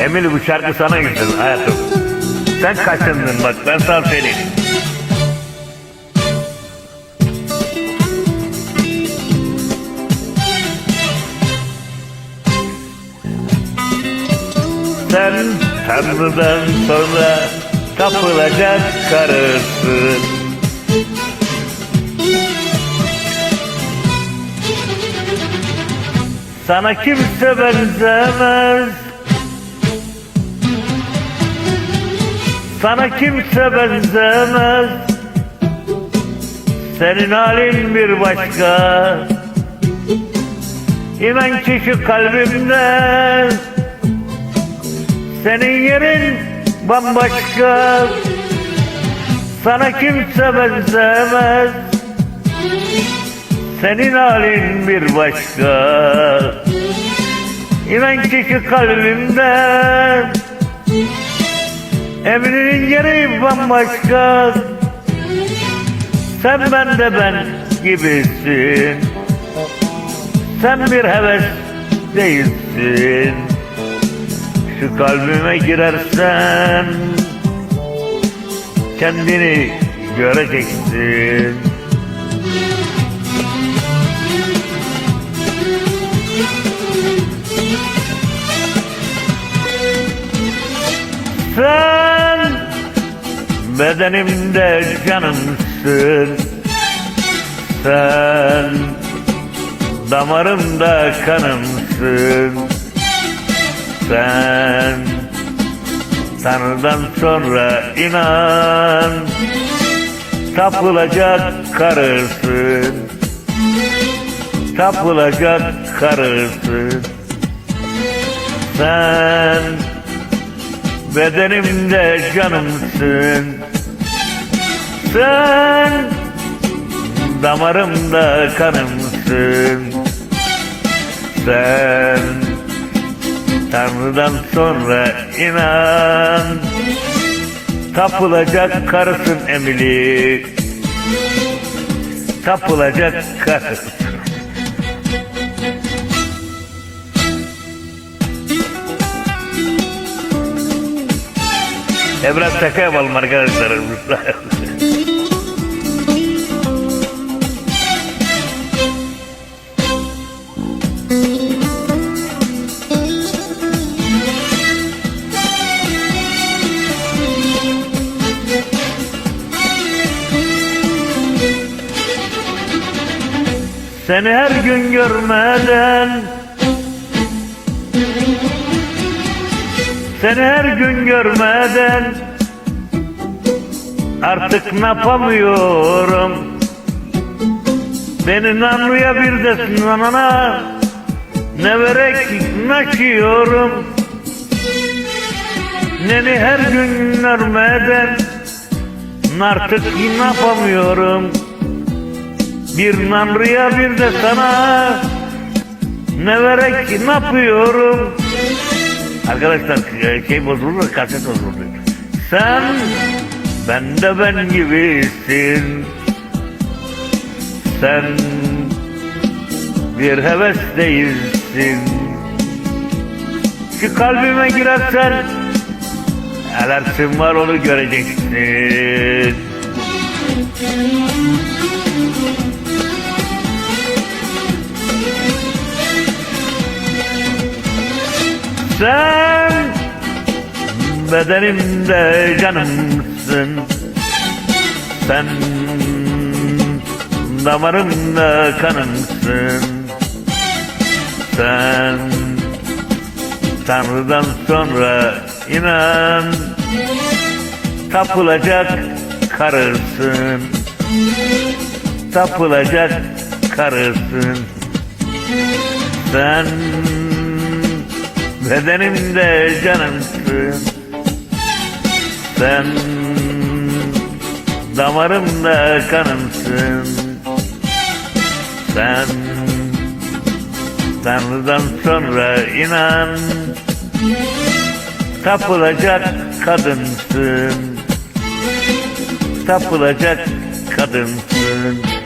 Emily bu şarkı sana güzel hayatım. Sen kaçındın bak ben sana söyleyeyim. Sen Tanrı'dan sonra tapılacak karısın. Sana kimse benzemez. Sana kimse benzemez. Senin halin bir başka. İnan ki şu kalbimde senin yerin bambaşka Sana kimse benzemez Senin halin bir başka İnan ki şu kalbimde Emine'nin yeri bambaşka. Sen bende ben gibisin. Sen bir heves değilsin. Şu kalbime girersen kendini göreceksin. Bedenimde canımsın. Sen damarımda kanımsın. Sen Tanrı'dan sonra inan Tapılacak karısın Tapılacak karısın Sen Bedenimde canımsın. Sen Damarımda kanımsın. Sen Tanrı'dan sonra inan. Tapılacak karısın Emily. Tapılacak karısın E biraz şaka yapalım arkadaşlar. Seni her gün görmeden Seni her gün görmeden Artık ne yapamıyorum? Beni Nanlı'ya bir de nanana Ne verek naşıyorum Neni her gün görmeden Artık ne yapamıyorum? Bir nanrıya bir de sana ne verek ne yapıyorum Arkadaşlar şey bozulur kaset bozulur. Sen ben de ben gibisin. Sen bir heves değilsin. Şu kalbime girersen Alersin var onu göreceksin Sen bedenimde canımsın. Sen damarımda kanımsın. Sen Tanrı'dan sonra inan Tapılacak karısın. Tapılacak karısın. Sen Bedenimde canımsın Sen Damarımda kanımsın Sen Tanrı'dan sonra inan Tapılacak kadınsın. Tapılacak kadınsın